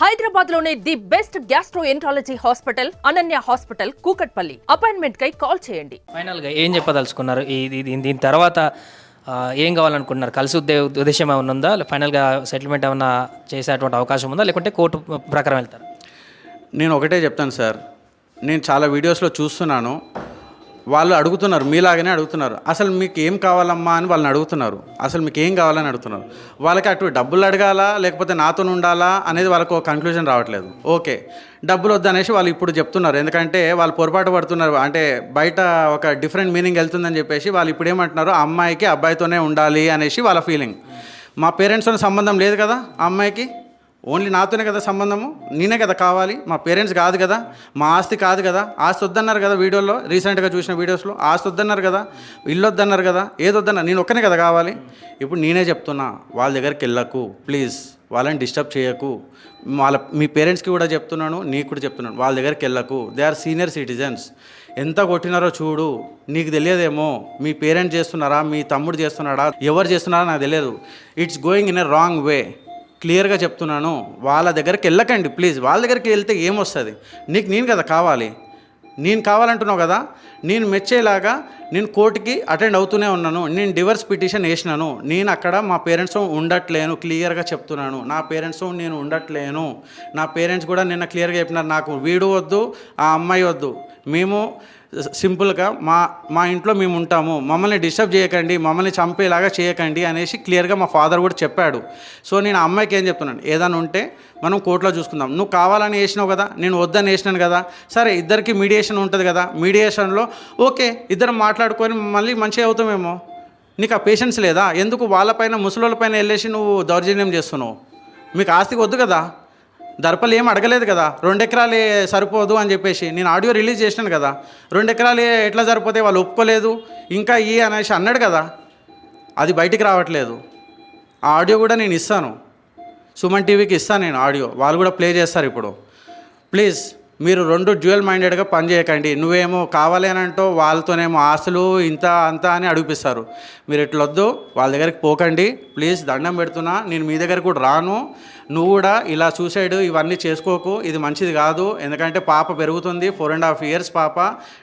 హైదరాబాద్లోనే the best gastroenterology hospital Ananya hospital Kukatpally. Appointment కై call చేయండి. ఫైనల్గా ఏం చెప్పదలుచుకున్నారు? దీని తర్వాత ఏం కావాలనుకుంటున్నారు? కలిసి ఉద్దే ఉద్దేశం ఏమైనా ఉందా? ఫైనల్గా సెటిల్మెంట్ ఏమైనా చేసేటువంటి అవకాశం ఉందా? లేకుంటే కోర్టు ప్రకారం వెళ్తారు? నేను ఒకటే చెప్తాను సార్. నేను చాలా వీడియోస్లో చూస్తున్నాను. వాళ్ళు అడుగుతున్నారు మీలాగానే అడుగుతున్నారు. అసలు మీకు ఏం కావాలమ్మా అని వాళ్ళని అడుగుతున్నారు. అసలు మీకు ఏం కావాలని అడుగుతున్నారు. వాళ్ళకి అటు డబ్బులు అడగాలా లేకపోతే నాతో ఉండాలా అనేది వాళ్ళకు ఒక కన్క్లూజన్ రావట్లేదు. ఓకే. డబ్బులు వద్దనేసి వాళ్ళు ఇప్పుడు చెప్తున్నారు. ఎందుకంటే వాళ్ళు పొరపాటు పడుతున్నారు. అంటే బయట ఒక డిఫరెంట్ మీనింగ్ వెళ్తుందని చెప్పేసి వాళ్ళు ఇప్పుడు ఏమంటున్నారు? అమ్మాయికి అబ్బాయితోనే ఉండాలి అనేసి వాళ్ళ ఫీలింగ్ మా పేరెంట్స్తో సంబంధం లేదు కదా ఆ అమ్మాయికి? ఓన్లీ నాతోనే కదా సంబంధము? నేనే కదా కావాలి? మా పేరెంట్స్ కాదు కదా? మా ఆస్తి కాదు కదా? ఆస్తి వద్దన్నారు కదా వీడియోలో? రీసెంట్గా చూసిన వీడియోస్లో? ఆస్తి వద్దన్నారు కదా? ఇల్లు వద్దన్నారు కదా? ఏదొద్దన్నారు నేను ఒక్కనే కదా కావాలి? ఇప్పుడు నేనే చెప్తున్నా వాళ్ళ దగ్గరికి వెళ్ళకు. ప్లీజ్ వాళ్ళని డిస్టర్బ్ చేయకు. వాళ్ళ మీ పేరెంట్స్కి కూడా చెప్తున్నాను నీకు కూడా చెప్తున్నాను. వాళ్ళ దగ్గరికి వెళ్ళకు. దే ఆర్ సీనియర్ సిటిజన్స్ ఎంత కొట్టినారో చూడు. నీకు తెలియదేమో. మీ పేరెంట్స్ చేస్తున్నారా? మీ తమ్ముడు చేస్తున్నాడా? ఎవరు చేస్తున్నారా నాకు తెలియదు. It's going in a wrong way క్లియర్గా చెప్తున్నాను వాళ్ళ దగ్గరికి వెళ్ళకండి ప్లీజ్. వాళ్ళ దగ్గరికి వెళ్తే ఏమొస్తుంది? నీకు నేను కదా కావాలి. నేను కావాలంటున్నావు కదా? నేను మెచ్చేలాగా నేను కోర్టుకి అటెండ్ అవుతూనే ఉన్నాను. నేను డివర్స్ పిటిషన్ వేసినాను. నేను అక్కడ మా పేరెంట్స్ ఉండట్లేను క్లియర్గా చెప్తున్నాను. నా పేరెంట్స్ నేను ఉండట్లేను. నా పేరెంట్స్ కూడా నిన్న క్లియర్గా చెప్పినారు నాకు వీడు వద్దు ఆ అమ్మాయి వద్దు. మేము సింపుల్గా మా మా ఇంట్లో మేము ఉంటాము. మమ్మల్ని డిస్టర్బ్ చేయకండి మమ్మల్ని చంపేలాగా చేయకండి అనేసి క్లియర్గా మా ఫాదర్ కూడా చెప్పాడు. సో నేను ఆ అమ్మాయికి ఏం చెప్తున్నాను? ఏదైనా ఉంటే మనం కోర్టులో చూసుకుందాం. నువ్వు కావాలని వేసినావు కదా నేను వద్దని వేసినాను కదా సరే ఇద్దరికి మీడియేషన్ ఉంటుంది కదా మీడియేషన్లో ఓకే ఇద్దరం మాట్లాడుకొని మళ్ళీ మంచిగా అవుతామేమో? నీకు ఆ పేషెన్స్ లేదా? ఎందుకు వాళ్ళపైన ముసలోళ్ళపైన వెళ్ళేసి నువ్వు దౌర్జన్యం చేస్తున్నావు? మీకు ఆస్తికి వద్దు కదా. దర్పలు ఏం అడగలేదు కదా. రెండు ఎకరాలే సరిపోదు అని చెప్పేసి. నేను ఆడియో రిలీజ్ చేసినాను కదా. రెండు ఎకరాలే ఎట్లా సరిపోతే వాళ్ళు ఒప్పుకోలేదు. ఇంకా ఈ అనేసి అన్నాడు కదా. అది బయటికి రావట్లేదు. ఆ ఆడియో కూడా నేను ఇస్తాను. సుమన్ టీవీకి ఇస్తాను నేను ఆడియో. వాళ్ళు కూడా ప్లే చేస్తారు ఇప్పుడు. ప్లీజ్. మీరు రెండు డ్యూయల్ మైండెడ్గా పనిచేయకండి నువ్వేమో కావాలి అని వాళ్ళతోనేమో ఆస్తులు ఇంత అంత అని అడిగిపిస్తారు. మీరు ఇట్లొద్దు వాళ్ళ దగ్గరికి పోకండి. ప్లీజ్ దండం పెడుతున్నా నేను మీ దగ్గర కూడా రాను. నువ్వు కూడా ఇలా సూసైడ్ ఇవన్నీ చేసుకోకు ఇది మంచిది కాదు. ఎందుకంటే పాప పెరుగుతుంది ఫోర్ అండ్ హాఫ్ ఇయర్స్ పాప.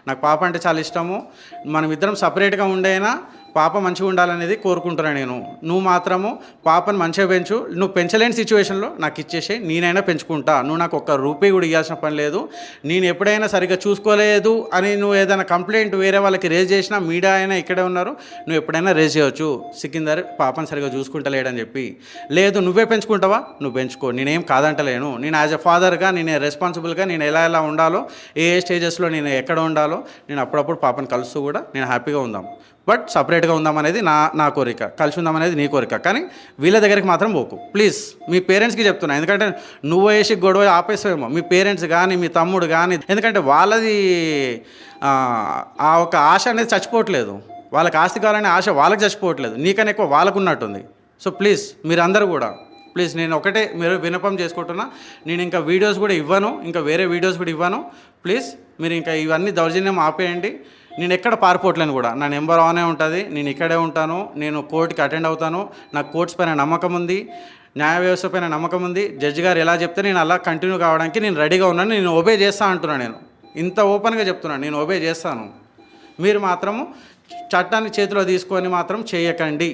నాకు పాప అంటే చాలా ఇష్టము. మనం ఇద్దరం సపరేట్గా ఉండైనా పాప మంచిగా ఉండాలనేది కోరుకుంటున్నాను నేను. నువ్వు మాత్రము పాపను మంచిగా పెంచు. నువ్వు పెంచలేని సిచ్యువేషన్లో నాకు ఇచ్చేసి నేనైనా పెంచుకుంటా. నువ్వు నాకు ఒక్క రూపాయి కూడా ఇవ్వాల్సిన పని లేదు. నేను ఎప్పుడైనా సరిగ్గా చూసుకోలేదు అని నువ్వు ఏదైనా కంప్లైంట్ వేరే వాళ్ళకి రేజ్ చేసినా మీడియా అయినా ఇక్కడే ఉన్నారు. నువ్వు ఎప్పుడైనా రేజ్ చేయవచ్చు సికిందర్ పాపను సరిగ్గా చూసుకుంటలేడని చెప్పి. లేదు నువ్వే పెంచుకుంటావా? నువ్వు పెంచుకో. నేనేం కాదంటలేను. నేను యాజ్ ఎ ఫాదర్గా నేను రెస్పాన్సిబుల్గా నేను ఎలా ఎలా ఉండాలో ఏ ఏ స్టేజెస్లో నేను ఎక్కడ ఉండాలో నేను అప్పుడప్పుడు పాపను కలుస్తూ కూడా నేను హ్యాపీగా ఉందాం. బట్ సపరేట్గా ఉందాం అనేది నా నా కోరిక. కలిసి ఉందాం అనేది నీ కోరిక. కానీ వీళ్ళ దగ్గరికి మాత్రం పోకు. ప్లీజ్ మీ పేరెంట్స్కి చెప్తున్నా. ఎందుకంటే నువ్వు వేసి గొడవ ఆపేసావేమో. మీ పేరెంట్స్ కానీ మీ తమ్ముడు కానీ ఎందుకంటే వాళ్ళది ఆ, ఒక ఆశ అనేది చచ్చిపోవట్లేదు. వాళ్ళకి ఆస్తి కావాలనే ఆశ వాళ్ళకి చచ్చిపోవట్లేదు. నీకన్నా ఎక్కువ వాళ్ళకు ఉన్నట్టుంది సో ప్లీజ్ మీరందరూ కూడా ప్లీజ్ నేను ఒకటే మీరు వినపం చేసుకుంటున్నా. నేను ఇంకా వీడియోస్ కూడా ఇవ్వను. ఇంకా వేరే వీడియోస్ కూడా ఇవ్వను. ప్లీజ్ మీరు ఇంకా ఇవన్నీ దౌర్జన్యం ఆపేయండి. నేను ఎక్కడ పారిపోవట్లేను కూడా. నా నెంబర్ ఆనే ఉంటుంది నేను ఇక్కడే ఉంటాను నేను కోర్టుకి అటెండ్ అవుతాను నాకు కోర్ట్స్ పైన నమ్మకం ఉంది న్యాయ వ్యవస్థ పైన నమ్మకం ఉంది జడ్జి గారు ఎలా చెప్తే నేను అలా కంటిన్యూ కావడానికి నేను రెడీగా ఉన్నాను నేను ఒబే చేస్తా అంటున్నాను నేను. ఇంత ఓపెన్గా చెప్తున్నాను నేను ఒబే చేస్తాను. మీరు మాత్రము చట్టాన్ని చేతిలో తీసుకొని మాత్రం చేయకండి.